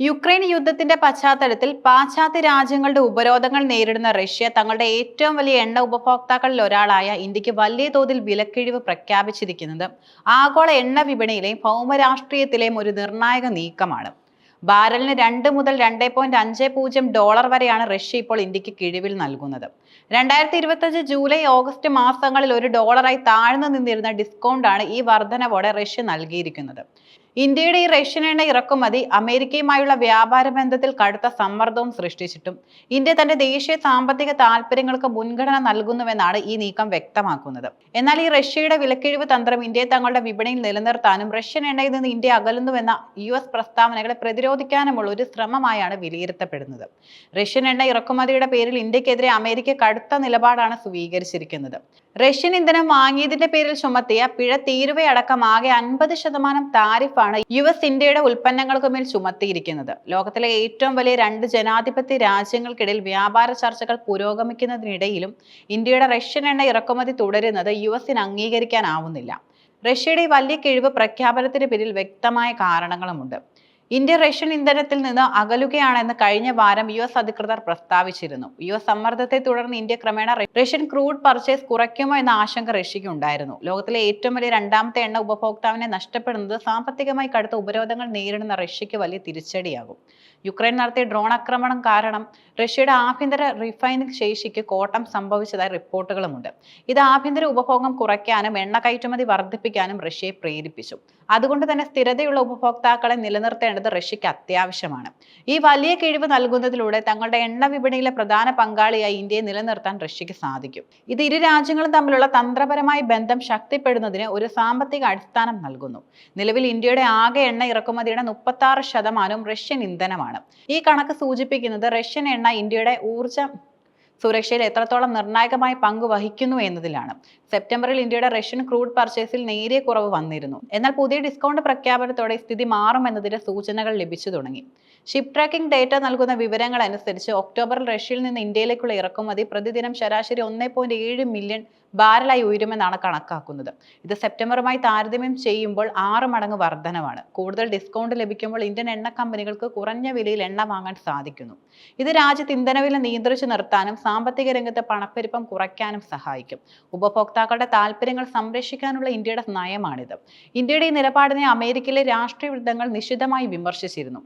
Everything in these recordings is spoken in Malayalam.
യുക്രൈൻ യുദ്ധത്തിന്റെ പശ്ചാത്തലത്തിൽ പാശ്ചാത്യ രാജ്യങ്ങളുടെ ഉപരോധങ്ങൾ നേരിടുന്ന റഷ്യ തങ്ങളുടെ ഏറ്റവും വലിയ എണ്ണ ഉപഭോക്താക്കളിൽ ഒരാളായ ഇന്ത്യയ്ക്ക് വലിയ തോതിൽ വിലക്കിഴിവ് പ്രഖ്യാപിച്ചിരിക്കുന്നത് ആഗോള എണ്ണ വിപണിയിലെയും ഭൗമരാഷ്ട്രീയത്തിലെയും ഒരു നിർണായക നീക്കമാണ്. ബാരലിന് രണ്ട് മുതൽ രണ്ട് പോയിന്റ് അഞ്ച് പൂജ്യം ഡോളർ വരെയാണ് റഷ്യ ഇപ്പോൾ ഇന്ത്യയ്ക്ക് കിഴിവിൽ നൽകുന്നത്. രണ്ടായിരത്തി ഇരുപത്തഞ്ച് ജൂലൈ ഓഗസ്റ്റ് മാസങ്ങളിൽ ഒരു ഡോളറായി താഴ്ന്നു നിന്നിരുന്ന ഡിസ്കൗണ്ടാണ് ഈ വർധനവോടെ റഷ്യ നൽകിയിരിക്കുന്നത്. ഇന്ത്യയുടെ ഈ റഷ്യൻ എണ്ണ ഇറക്കുമതി അമേരിക്കയുമായുള്ള വ്യാപാര ബന്ധത്തിൽ കടുത്ത സമ്മർദ്ദവും സൃഷ്ടിച്ചിട്ടും ഇന്ത്യ തന്റെ ദേശീയ സാമ്പത്തിക താൽപര്യങ്ങൾക്ക് മുൻഗണന നൽകുന്നുവെന്നാണ് ഈ നീക്കം വ്യക്തമാക്കുന്നത്. എന്നാൽ ഈ റഷ്യയുടെ വിലക്കിഴിവ് തന്ത്രം ഇന്ത്യയെ തങ്ങളുടെ വിപണിയിൽ നിലനിർത്താനും റഷ്യൻ എണ്ണയിൽ നിന്ന് ഇന്ത്യ അകലുന്നുവെന്ന യു എസ് പ്രസ്താവനകളെ പ്രതിരോധിക്കാനുമുള്ള ഒരു ശ്രമമായാണ് വിലയിരുത്തപ്പെടുന്നത്. റഷ്യൻ എണ്ണ ഇറക്കുമതിയുടെ പേരിൽ ഇന്ത്യക്കെതിരെ അമേരിക്ക കടുത്ത നിലപാടാണ് സ്വീകരിച്ചിരിക്കുന്നത്. റഷ്യൻ ഇന്ധനം വാങ്ങിയതിന്റെ പേരിൽ ചുമത്തിയ പിഴ തീരുവയടക്കം ആകെ അൻപത് ശതമാനം താരിഫാണ് യു എസ് ഇന്ത്യയുടെ ഉൽപ്പന്നങ്ങൾക്ക് മേൽ ചുമത്തിയിരിക്കുന്നത്. ലോകത്തിലെ ഏറ്റവും വലിയ രണ്ട് ജനാധിപത്യ രാജ്യങ്ങൾക്കിടയിൽ വ്യാപാര ചർച്ചകൾ പുരോഗമിക്കുന്നതിനിടയിലും ഇന്ത്യയുടെ റഷ്യൻ എണ്ണ ഇറക്കുമതി തുടരുന്നത് യു എസിന് അംഗീകരിക്കാനാവുന്നില്ല. റഷ്യയുടെ വലിയ കിഴിവ് പ്രഖ്യാപനത്തിന് പിന്നിൽ വ്യക്തമായ കാരണങ്ങളുമുണ്ട്. ഇന്ത്യ റഷ്യൻ ഇന്ധനത്തിൽ നിന്ന് അകലുകയാണെന്ന് കഴിഞ്ഞ വാരം യു എസ് അധികൃതർ പ്രസ്താവിച്ചിരുന്നു. യു എസ് സമ്മർദ്ദത്തെ തുടർന്ന് ഇന്ത്യ ക്രമേണ റഷ്യൻ ക്രൂഡ് പർച്ചേസ് കുറയ്ക്കുമോ എന്ന ആശങ്ക റഷ്യയ്ക്ക് ഉണ്ടായിരുന്നു ലോകത്തിലെ ഏറ്റവും വലിയ രണ്ടാമത്തെ എണ്ണ ഉപഭോക്താവിനെ നഷ്ടപ്പെടുന്നത് സാമ്പത്തികമായി കടുത്ത ഉപരോധങ്ങൾ നേരിടുന്ന റഷ്യയ്ക്ക് വലിയ തിരിച്ചടിയാകും. യുക്രൈൻ നടത്തിയ ഡ്രോൺ ആക്രമണം കാരണം റഷ്യയുടെ ആഭ്യന്തര റിഫൈനിങ് ശേഷിക്ക് കോട്ടം സംഭവിച്ചതായി റിപ്പോർട്ടുകളുമുണ്ട്. ഇത് ആഭ്യന്തര ഉപഭോഗം കുറയ്ക്കാനും എണ്ണ കയറ്റുമതി വർദ്ധിപ്പിക്കാനും റഷ്യയെ പ്രേരിപ്പിച്ചു. അതുകൊണ്ട് തന്നെ സ്ഥിരതയുള്ള ഉപഭോക്താക്കളെ നിലനിർത്തേണ്ടത് റഷ്യക്ക് അത്യാവശ്യമാണ്. ഈ വലിയ കിഴിവ് നൽകുന്നതിലൂടെ തങ്ങളുടെ എണ്ണ വിപണിയിലെ പ്രധാന പങ്കാളിയായി ഇന്ത്യയെ നിലനിർത്താൻ റഷ്യക്ക് സാധിക്കും. ഇത് ഇരു രാജ്യങ്ങളും തമ്മിലുള്ള തന്ത്രപരമായ ബന്ധം ശക്തിപ്പെടുന്നതിന് ഒരു സാമ്പത്തിക അടിസ്ഥാനം നൽകുന്നു. നിലവിൽ ഇന്ത്യയുടെ ആകെ എണ്ണ ഇറക്കുമതിയുടെ മുപ്പത്തി ആറ് ശതമാനവും റഷ്യൻ ഇന്ധനമാണ്. ഈ കണക്ക് സൂചിപ്പിക്കുന്നത് റഷ്യൻ എണ്ണ ഇന്ത്യയുടെ ഊർജ സുരക്ഷയിൽ എത്രത്തോളം നിർണായകമായ പങ്ക് വഹിക്കുന്നു എന്നതിലാണ്. സെപ്റ്റംബറിൽ ഇന്ത്യയുടെ റഷ്യൻ ക്രൂഡ് പർച്ചേസിൽ നേരിയ കുറവ് വന്നിരുന്നു. എന്നാൽ പുതിയ ഡിസ്കൗണ്ട് പ്രഖ്യാപനത്തോടെ സ്ഥിതി മാറുമെന്നതിന്റെ സൂചനകൾ ലഭിച്ചു തുടങ്ങി. ഷിപ്പ് ട്രാക്കിംഗ് ഡേറ്റ നൽകുന്ന വിവരങ്ങൾ അനുസരിച്ച് ഒക്ടോബറിൽ റഷ്യയിൽ നിന്ന് ഇന്ത്യയിലേക്കുള്ള ഇറക്കുമതി പ്രതിദിനം ശരാശരി ഒന്നേ മില്യൺ ബാരലായി ഉയരുമെന്നാണ് കണക്കാക്കുന്നത്. ഇത് സെപ്റ്റംബറുമായി താരതമ്യം ചെയ്യുമ്പോൾ ആറ് മടങ്ങ് വർധനമാണ് കൂടുതൽ ഡിസ്കൗണ്ട് ലഭിക്കുമ്പോൾ ഇന്ത്യൻ എണ്ണ കമ്പനികൾക്ക് കുറഞ്ഞ വിലയിൽ എണ്ണ വാങ്ങാൻ സാധിക്കുന്നു. ഇത് രാജ്യത്ത് ഇന്ധനവില നിയന്ത്രിച്ചു നിർത്താനും സാമ്പത്തിക രംഗത്തെ പണപ്പെരുപ്പം കുറയ്ക്കാനും സഹായിക്കും. ഉപഭോക്താക്കളുടെ താല്പര്യങ്ങൾ സംരക്ഷിക്കാനുള്ള ഇന്ത്യയുടെ നയമാണിത്. ഇന്ത്യയുടെ ഈ നിലപാടിനെ അമേരിക്കയിലെ രാഷ്ട്രീയ വൃദ്ധങ്ങൾ നിശിതമായി വിമർശിച്ചിരുന്നു.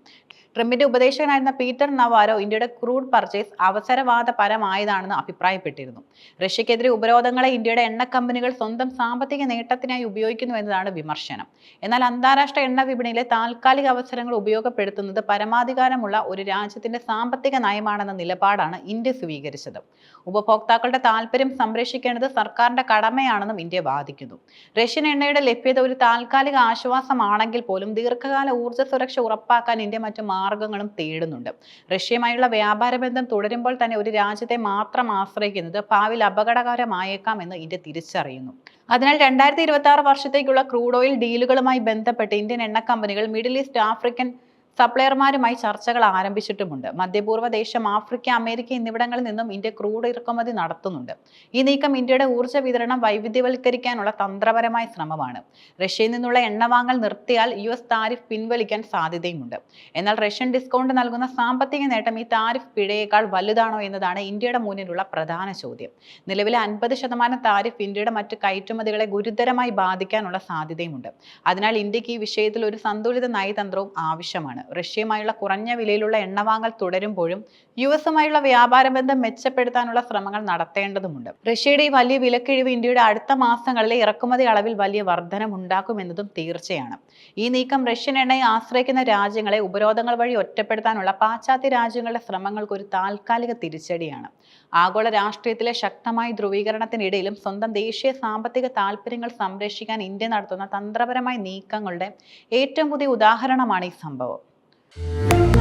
ട്രംപിന്റെ ഉപദേശകനായിരുന്ന പീറ്റർ നവാരോ ഇന്ത്യയുടെ ക്രൂഡ് പർച്ചേസ് അവസരവാദപരമായതാണെന്ന് അഭിപ്രായപ്പെട്ടിരുന്നു. റഷ്യക്കെതിരെ ഉപരോധങ്ങളെ ഇന്ത്യയുടെ എണ്ണ കമ്പനികൾ സ്വന്തം സാമ്പത്തിക നേട്ടത്തിനായി ഉപയോഗിക്കുന്നു എന്നതാണ് വിമർശനം. എന്നാൽ അന്താരാഷ്ട്ര എണ്ണ വിപണിയിലെ താൽക്കാലിക അവസരങ്ങൾ ഉപയോഗപ്പെടുത്തുന്നത് പരമാധികാരമുള്ള ഒരു രാജ്യത്തിന്റെ സാമ്പത്തിക നയമാണെന്ന നിലപാടാണ് ഇന്ത്യ സ്വീകരിച്ചത്. ഉപഭോക്താക്കളുടെ താല്പര്യം സംരക്ഷിക്കേണ്ടത് സർക്കാരിന്റെ കടമയാണെന്നും ഇന്ത്യ വാദിക്കുന്നു. റഷ്യൻ എണ്ണയുടെ ലഭ്യത ഒരു താൽക്കാലിക ആശ്വാസമാണെങ്കിൽ പോലും ദീർഘകാല ഊർജ സുരക്ഷ ഉറപ്പാക്കാൻ ഇന്ത്യ മറ്റു മാർഗങ്ങളും തേടുന്നുണ്ട്. റഷ്യയുമായുള്ള വ്യാപാര ബന്ധം തുടരുമ്പോൾ തന്നെ ഒരു രാജ്യത്തെ മാത്രം ആശ്രയിക്കുന്നത് ഭാവിയിൽ അപകടകരമായേക്കാം എന്ന് ഇന്ത്യ തിരിച്ചറിയുന്നു. അതിനാൽ രണ്ടായിരത്തി ഇരുപത്തി ആറ് വർഷത്തേക്കുള്ള ക്രൂഡ് ഓയിൽ ഡീലുകളുമായി ബന്ധപ്പെട്ട് ഇന്ത്യൻ എണ്ണ കമ്പനികൾ മിഡിൽ ഈസ്റ്റ് ആഫ്രിക്കൻ സപ്ലയർമാരുമായി ചർച്ചകൾ ആരംഭിച്ചിട്ടുമുണ്ട്. മധ്യപൂർവ ദേശം ആഫ്രിക്ക അമേരിക്ക എന്നിവിടങ്ങളിൽ നിന്നും ഇന്ത്യ ക്രൂഡ് ഇറക്കുമതി നടത്തുന്നുണ്ട്. ഈ നീക്കം ഇന്ത്യയുടെ ഊർജ വിതരണം വൈവിധ്യവൽക്കരിക്കാനുള്ള തന്ത്രപരമായ ശ്രമമാണ്. റഷ്യയിൽ നിന്നുള്ള എണ്ണ വാങ്ങൽ നിർത്തിയാൽ യു എസ് താരിഫ് പിൻവലിക്കാൻ സാധ്യതയുമുണ്ട്. എന്നാൽ റഷ്യൻ ഡിസ്കൗണ്ട് നൽകുന്ന സാമ്പത്തിക നേട്ടം ഈ താരിഫ് പിഴയേക്കാൾ വലുതാണോ എന്നതാണ് ഇന്ത്യയുടെ മുന്നിലുള്ള പ്രധാന ചോദ്യം. നിലവിലെ അൻപത് ശതമാനം താരിഫ് ഇന്ത്യയുടെ മറ്റ് കയറ്റുമതികളെ ഗുരുതരമായി ബാധിക്കാനുള്ള സാധ്യതയുമുണ്ട്. അതിനാൽ ഇന്ത്യയ്ക്ക് ഈ വിഷയത്തിൽ ഒരു സന്തുലിത നയതന്ത്രവും ആവശ്യമാണ്. റഷ്യയുമായുള്ള കുറഞ്ഞ വിലയിലുള്ള എണ്ണ വാങ്ങൽ തുടരുമ്പോഴും യു എസുമായുള്ള വ്യാപാര ബന്ധം മെച്ചപ്പെടുത്താനുള്ള ശ്രമങ്ങൾ നടത്തേണ്ടതുണ്ട് റഷ്യയുടെ ഈ വലിയ വിലക്കിഴിവ് ഇന്ത്യയുടെ അടുത്ത മാസങ്ങളിലെ ഇറക്കുമതി അളവിൽ വലിയ വർധനമുണ്ടാക്കുമെന്നതും തീർച്ചയാണ്. ഈ നീക്കം റഷ്യൻ എണ്ണയെ ആശ്രയിക്കുന്ന രാജ്യങ്ങളെ ഉപരോധങ്ങൾ വഴി ഒറ്റപ്പെടുത്താനുള്ള പാശ്ചാത്യ രാജ്യങ്ങളുടെ ശ്രമങ്ങൾക്ക് ഒരു താൽക്കാലിക തിരിച്ചടിയാണ്. ആഗോള രാഷ്ട്രീയത്തിലെ ശക്തമായ ധ്രുവീകരണത്തിനിടയിലും സ്വന്തം ദേശീയ സാമ്പത്തിക താൽപ്പര്യങ്ങൾ സംരക്ഷിക്കാൻ ഇന്ത്യ നടത്തുന്ന തന്ത്രപരമായ നീക്കങ്ങളുടെ ഏറ്റവും പുതിയ ഉദാഹരണമാണ് ഈ സംഭവം. Thank you.